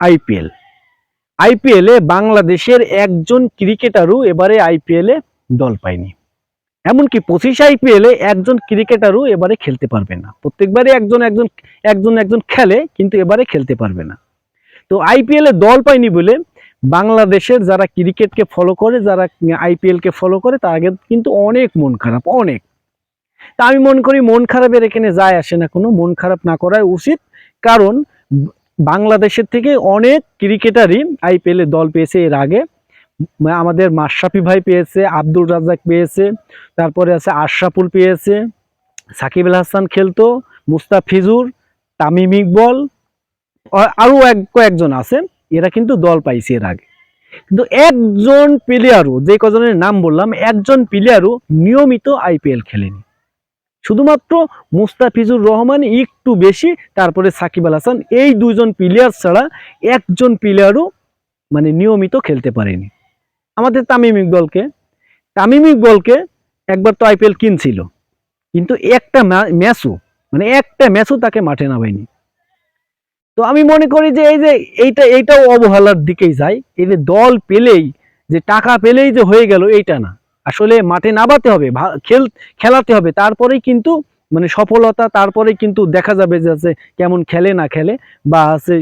IPL. আইপিএলে বাংলাদেশের একজন ক্রিকেটারও এবারে আইপিএলে দল পায়নি। এমনকি পঁচিশ আইপিএলে একজন ক্রিকেটারও এবারে খেলতে পারবে না। প্রত্যেকবারে একজন একজন একজন একজন খেলে, কিন্তু এবারে খেলতে পারবে না। তো আইপিএলে দল পায়নি বলে বাংলাদেশের যারা ক্রিকেটকে ফলো করে, যারা আইপিএলকে ফলো করে তাদের কিন্তু অনেক মন খারাপ, অনেক। তা আমি মনে করি মন খারাপের এখানে যায় আসে না কোনো, মন খারাপ না করাই উচিত। কারণ বাংলাদেশের থেকে অনেক ক্রিকেটারই আইপিএলে দল পেয়েছে এর আগে। আমাদের মাশরাফি ভাই পেয়েছে আব্দুল রাজ্জাক পেয়েছে, তারপরে আছে আশরাফুল পেয়েছে, সাকিব আল হাসান খেলতো মুস্তাফিজুর তামিম ইকবল, আ- আরও এক, কয়েকজন আছে, এরা কিন্তু দল পাইছে এর আগে। কিন্তু একজন প্লেয়ারও যে কজনের নাম বললাম, একজন প্লেয়ারও নিয়মিত আইপিএল খেলেনি। শুধুমাত্র মুস্তাফিজুর রহমান একটু বেশি, তারপরে সাকিব আল হাসান, এই দুইজন প্লেয়ার ছাড়া একজন প্লেয়ারও মানে নিয়মিত খেলতে পারেনি। আমাদের তামিম ইকবলকে তামিম ইকবলকে একবার তো আইপিএল কিনছিল, কিন্তু একটা ম্যাচও মানে একটা ম্যাচও তাকে মাঠে নামায়নি। তো আমি মনে করি যে এই যে এইটা, এইটাও অবহেলার দিকেই যায়, এই যে দল পেলেই, যে টাকা পেলেই যে হয়ে গেল, এইটা না। আসলে মাঠে নামাতে হবে খেল, খেলাতে হবে। তারপরেই কিন্তু মানে সফলতা তারপরে কিন্তু দেখা যাবে যে আছে কেমন খেলে না খেলে বা আছে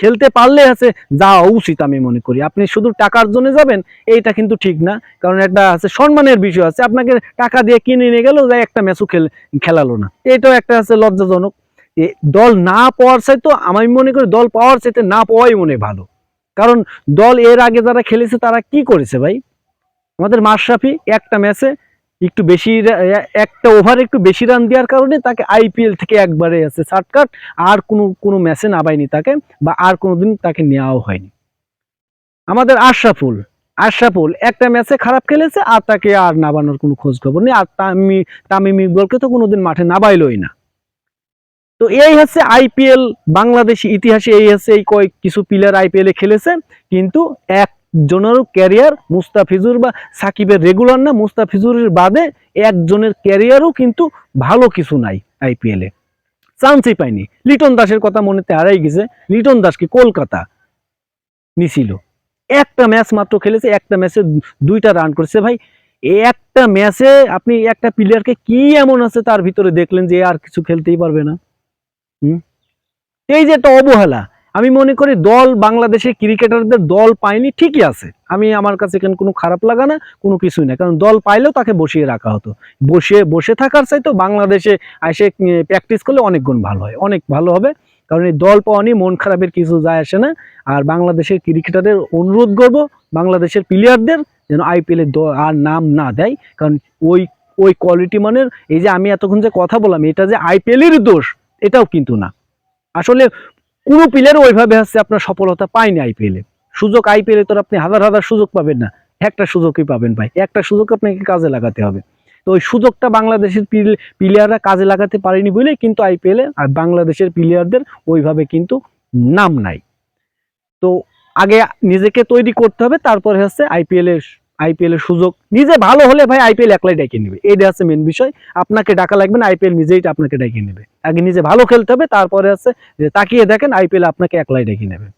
খেলতে পারলে আছে যাওয়া উচিত আমি মনে করি। আপনি শুধু টাকার জন্য যাবেন, এইটা কিন্তু ঠিক না। কারণ একটা আছে সম্মানের বিষয় আছে। আপনাকে টাকা দিয়ে কিনে নিয়ে গেল যাই একটা ম্যাচও খেল, খেলালো না। এটাও একটা আছে লজ্জাজনক। দল না পাওয়ার চাইতো, আমি মনে করি দল পাওয়ার চাইতে না পাওয়াই মনে ভালো। কারণ দল এর আগে যারা খেলেছে তারা কি করেছে ভাই? আমাদের মাশরাফি একটা ম্যাচে একটু বেশি একটা ওভার একটু বেশি রান দেওয়ার কারণে তাকে আইপিএল থেকে একবারে আছে শার্টকাট, আর কোনো কোনো ম্যাচে নামায়নি তাকে বা আর কোনোদিন তাকে নেওয়াও হয়নি। আমাদের আশরাফুল আশরাফুল একটা ম্যাচে খারাপ খেলেছে আর তাকে আর নামানোর কোনো খোঁজ খবর নেই, আর তামি, তামিম ইকবলকে তো কোনোদিন মাঠে নামাইলই না। তো এই হচ্ছে আইপিএল, বাংলাদেশ ইতিহাসে এই হচ্ছে এই কয়েক কিছু প্লেয়ার আইপিএলে খেলেছে, কিন্তু একজনেরও ক্যারিয়ার মুস্তাফিজুর বা সাকিবের রেগুলার না, মুস্তাফিজুরের বাদে একজনের ক্যারিয়ারও কিন্তু ভালো কিছু নাই আইপিএলে চান্সই পায়নি। লিটন দাসের কথা মনেতে হারাই গেছে। লিটন দাসকে কলকাতা নিছিল। একটা ম্যাচ মাত্র খেলেছে, একটা ম্যাচে দুইটা রান করেছে। ভাই, একটা ম্যাচে আপনি একটা প্লেয়ারকে কি এমন আছে তার ভিতরে দেখলেন যে আর কিছু খেলতেই পারবে না? হুম? এই যে একটা অবহেলা। আমি মনে করি দল বাংলাদেশে ক্রিকেটারদের দল পায়নি, ঠিকই আছে। আমি আমার কাছে এখানে কোনো খারাপ লাগা না, কোনো কিছুই না। কারণ দল পাইলেও তাকে বসিয়ে রাখা হতো। বসে বসে থাকার চাইতো বাংলাদেশে এসে প্র্যাকটিস করলে অনেক গুণ ভালো হয়, অনেক ভালো হবে। কারণ এই দল পাওয়া নিয়ে মন খারাপের কিছু যায় আসে না। আর বাংলাদেশের ক্রিকেটারদের অনুরোধ করব, বাংলাদেশের প্লেয়ারদের যেন আইপিএল আর নাম না দেয়। কারণ ওই ওই কোয়ালিটি মানের, এই যে আমি এতক্ষণ যে কথা বললাম, এটা যে আইপিএলের দোষ, এটাও কিন্তু না। আসলে কোনো প্লেয়ার ওইভাবে হচ্ছে আপনার সফলতা পায়নি আইপিএলে সুযোগ আইপিএলে তো আপনি হাজার হাজার সুযোগ পাবেন না। একটা সুযোগই পাবেন ভাই। একটা সুযোগ আপনাকে কাজে লাগাতে হবে। তো ওই সুযোগটা বাংলাদেশের প্লেয়াররা কাজে লাগাতে পারেনি বলে কিন্তু আইপিএলে আর বাংলাদেশের প্লেয়ারদের ওইভাবে কিন্তু নাম নাই। তো আগে নিজেকে তৈরি করতে হবে, তারপরে হচ্ছে আইপিএল এর আইপিএল এর সুযোগ। নিজে ভালো হলে ভাই আইপিএল একলাই ডেকে নেবে। এটা আছে মেন বিষয়। আপনাকে ডাকা লাগবে না আইপিএল নিজেই আপনাকে ডেকে নেবে। আগে নিজে ভালো খেলতে হবে, তারপরে আছে তাকিয়ে দেখেন আইপিএল আপনাকে একলাই ডেকে নেবে।